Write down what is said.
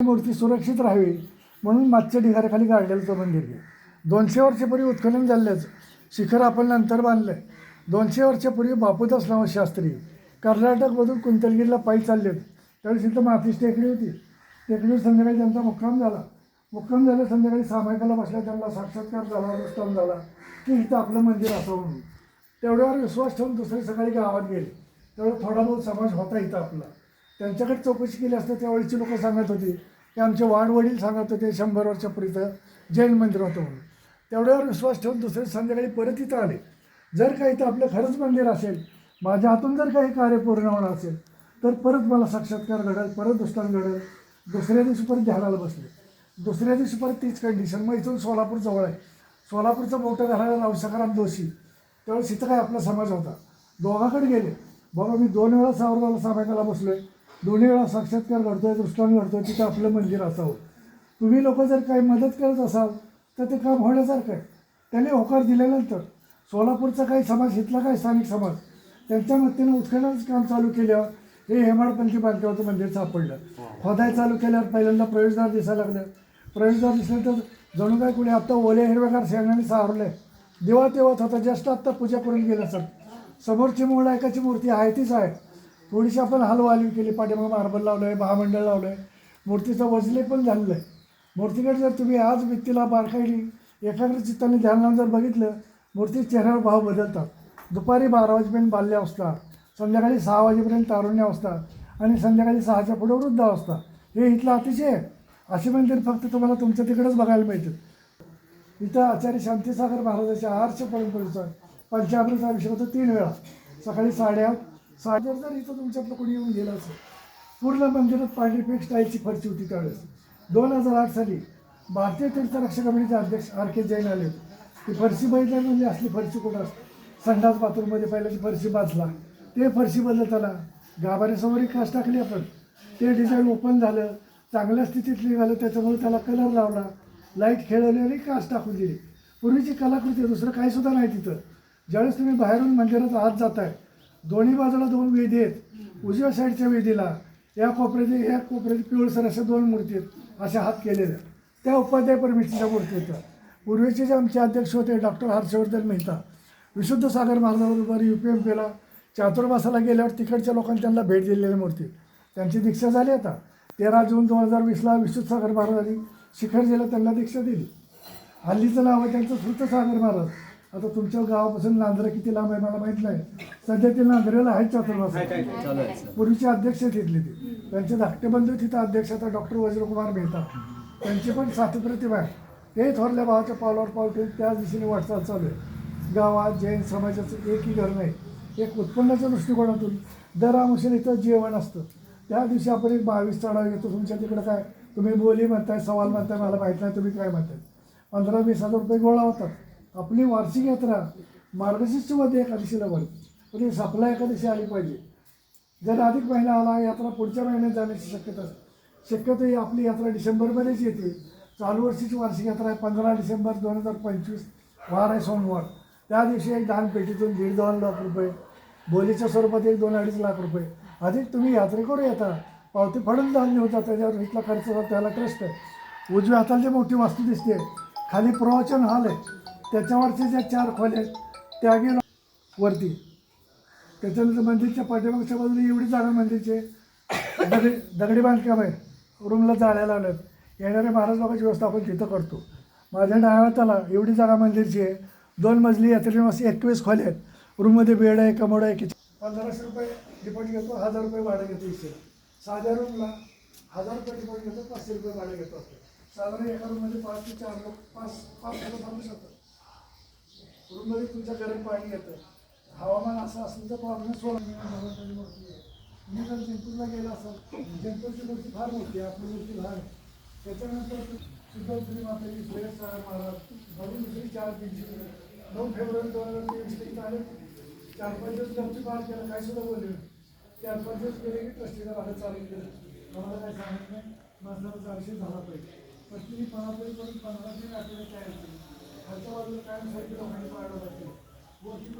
मूर्ती सुरक्षित राहावी म्हणून मागच्या ढिगाऱ्याखाली गाडलेलं तो मंदिर दोनशे वर्षापूर्वी उत्खनन झालेलंच. शिखर आपण नंतर बांधलं आहे दोनशे वर्षापूर्वी बापूदास नाव शास्त्री कर्नाटकमधून कुंतलगिरीला पायी चालले होते त्यावेळी तिथं मातीची टेकडी होती. टेकडीवर संध्याकाळी त्यांचा मुक्काम झाला. मुक्काम झाला संध्याकाळी सामायिकाला बसल्या त्यांना साक्षात्कार झाला अनुष्ठान झाला की इथं आपलं मंदिर असं म्हणून. तेवढ्यावर विश्वास ठेवून दुसरी सकाळी गावात गेले. तेवढं थोडा बहुत समाज होता इथं आपला. त्यांच्याकडे चौकशी केली असतं त्यावेळीची लोक सांगत होती. की आमचे वाडवडील सांगत होते शंभर वर्षापूर्वीचं जैन मंदिर होतं म्हणून. तेवढ्यावर विश्वास ठेवून दुसरे संध्याकाळी परत इथं आले. जर काही इथं आपलं खरंच मंदिर असेल माझ्या हातून जर काही कार्य पूर्ण होणार असेल तर परत मला साक्षात्कार घडेल परत दुष्टान घडेल. दुसऱ्या दिवशी परत झाडाला बसले. दुसऱ्या दिवशी परत तीच कंडिशन मग इथून सोलापूर जवळ आहे. सोलापूरचं मोठं घराणं रावसाकाराम जोशी. त्यावेळेस इथं काय आपला समाज होता? दोघाकडे गेले. बाबा मी दोन वेळा सावरगावला सामायकाला आहे दोन्ही वेळा साक्षात्कार घडतोय दृष्टांत घडतोय तिथं आपलं मंदिर असावं. तुम्ही लोक जर काही मदत करत असाल तर ते काम होण्यासारखं आहे. त्याने होकार दिल्यानंतर सोलापूरचा काही समाज इथला काही स्थानिक समाज त्यांच्या मतीनं उत्खननाचं काम चालू केल्यावर हे हेमाडपंथी बांधकामाचं मंदिर सापडलं. खोदाय चालू केल्यावर पहिल्यांदा प्रवेशद्वार दिसायला लागलं. प्रवेशद्वार दिसलं तर जणू काय कुणी आत्ता ओले हिरवेगार शेंगाने आहे दिवा तेवत होता जस्ट आत्ता पूजा करून गेला सर समोरची मूळ नायकाची मूर्ती आहे तीच आहे. थोडीशी आपण हलवाली केली पाठीमागं मार्बल लावलं आहे महामंडळ लावलं आहे मूर्तीचं वजले पण झालेलं आहे मूर्तीकडे जर तुम्ही आज भित्तीला बारकाईली एकाग्र चित्ताने ध्यानानं जर बघितलं मूर्ती चेहऱ्यावर भाव बदलतात. दुपारी बारा वाजेपर्यंत बाल्यावस्था संध्याकाळी सहा वाजेपर्यंत तारुण्यावस्था आणि संध्याकाळी सहाच्या पुढे वृद्ध अवस्था. हे इथलं अतिशय आहे. असे मंदिर फक्त तुम्हाला तुमच्या तिकडंच बघायला मिळतात इथं आचार्य शांतीसागर महाराजाच्या आर्ष परंपरेचा पंचामृत अभिषेक होतं तीन वेळा. सकाळी साडेआठ साडे जर इथं तुमच्यातलं कोणी येऊन गेलं असेल पूर्ण मंदिरात पांढरी स्टाईलची फरची होती त्यावेळेस. दोन हजार आठ साली भारतीय तीर्थरक्षा कमिटीचे अध्यक्ष आर के जैन आले होते. ती फरशी बघितल्या म्हणजे असली फरशी कुठं असते? संडास बाथरूममध्ये पहिला ती फरशी बाजला. ते फरशी बदलत आला गाभाऱ्यासमोर एक काच टाकली आपण. ते डिझाईन ओपन झालं चांगल्या स्थितीत निघालं त्याच्यामुळे त्याला कलर लावला. लाइट खेळवली आणि कास टाकून दिली. पूर्वीची कलाकृती आहे, दुसरं काहीसुद्धा नाही तिथं. ज्यावेळेस तुम्ही बाहेरून मंदिरात आत जाताय दोन्ही बाजूला दोन वेदी आहेत. उजव्या साईडच्या वेदीला या कोपऱ्यात या कोपऱ्यात पिवळसर अशा दोन मूर्ती आहेत. अशा हात केलेल्या त्या उपाध्याय परमेश्वरच्या मूर्ती होत्या पूर्वीचे जे आमचे अध्यक्ष होते डॉक्टर हर्षवर्धन मेहता विशुद्ध सागर महाराजाबरोबर यू पी एम पीला चातुर्मासाला गेल्यावर तिकडच्या लोकांनी त्यांना भेट दिलेल्या मूर्ती त्यांची दीक्षा झाली आता. तेरा जून दोन हजार वीसला विशुद्ध सागर महाराजांनी शिखर जिल्हा त्यांना दीक्षा दिली. हल्लीचं नाव आहे त्यांचं सागर महाराज. आता तुमच्या गावापासून नांदरा किती लांब आहे मला माहीत नाही. सध्या ते नांदरेला आहेत चातुर्मास. पूर्वीचे अध्यक्ष तिथले ते. त्यांचे धाकटे बंधू तिथं अध्यक्ष आता डॉक्टर वज्रकुमार मेहता. त्यांची पण साथी प्रतिभा आहे. ते थोरल्या भावाच्या पावलावर पाऊल ठेवून त्याच दिशेने वाटचाल चालू आहे. गावात जैन समाजाचं एकही घर नाही. एक उत्पन्नाच्या दृष्टिकोनातून दर इथं जेवण असतं. त्या दिवशी आपण एक बावीस चढाव घेतो. तुमच्या तिकडं काय? तुम्ही बोली म्हणताय सवाल म्हणताय मला माहीत नाही तुम्ही काय म्हणताय? पंधरा वीस हजार रुपये गोळा होतात. आपली वार्षिक यात्रा मार्गशीर्षमध्ये एकादशीला भरते म्हणजे ही सपला एकादशी आली पाहिजे. जर अधिक महिना आला यात्रा पुढच्या महिन्यात जाण्याची शक्यता शक्यतो ही आपली यात्रा डिसेंबरमध्येच येते. चालू वर्षीची वार्षिक यात्रा आहे पंधरा डिसेंबर दोन हजार पंचवीस वार आहे सोमवार. त्या दिवशी एक दानपेटीतून दीड दोन लाख रुपये बोलीच्या स्वरूपात एक दोन अडीच लाख रुपये. अधिक तुम्ही यात्रेकरू येता पावती फाडून धान्य होता त्याच्यावर इथला खर्च होता त्याला ट्रस्ट आहे. उजव्या हाताला मोठी वास्तू दिसते खाली प्रवचन हॉल आहे. त्याच्यावरचे ज्या चार खोल्या आहेत त्या गेलो वरती. त्याच्यानंतर मंदिरच्या पाठीमागच्या बाजूला एवढी जागा मंदिरचे दगडी दगडी बांधकाम आहे. रूमला जाळ्या लावल्यात. येणाऱ्या महाराज बाबाची व्यवस्था आपण तिथं करतो. माझ्या डाव्या एवढी जागा मंदिरची आहे. दोन मजली यात्रेनिवासी एकवीस खोल्या आहेत. रूममध्ये बेड आहे कमोड आहे किचन. पंधराशे रुपये डिपॉझिट घेतो हजार रुपये भाडं घेतो इथे. साध्या रूमला हजार रुपये डिपॉझिट घेतो पाचशे रुपये भाडं घेतो. साधारण एका रूममध्ये पाच ते चार लोक पाच पाच लोक थांबू शकतात. रूममध्ये तुमच्या गरम पाणी येतं हवामान असं असेल तर प्रॉब्लेम सोडा मी जर जयपूरला गेला असाल जयपूरची मूर्ती फार मोठी आहे आपली मूर्ती लहान आहे त्याच्यानंतर सुद्धश्री माताजी सुरेश महाराज नवीन दुसरी चार दिवशी नऊ फेब्रुवारी दोन हजार तेवीस इथं आले चार पाच दिवस गमती पार केला काय सुद्धा बोलले चार पाच दिवस गेले की ट्रस्टीला भाडं चालू केलं आम्हाला काय सांगत नाही माझा चारशे झाला पाहिजे पण तुम्ही पणापरी करून पंधरा तीन आठवडे तयार केली खालच्या बाजूला कायम सारखी लोकांनी पाहायला लागते वरती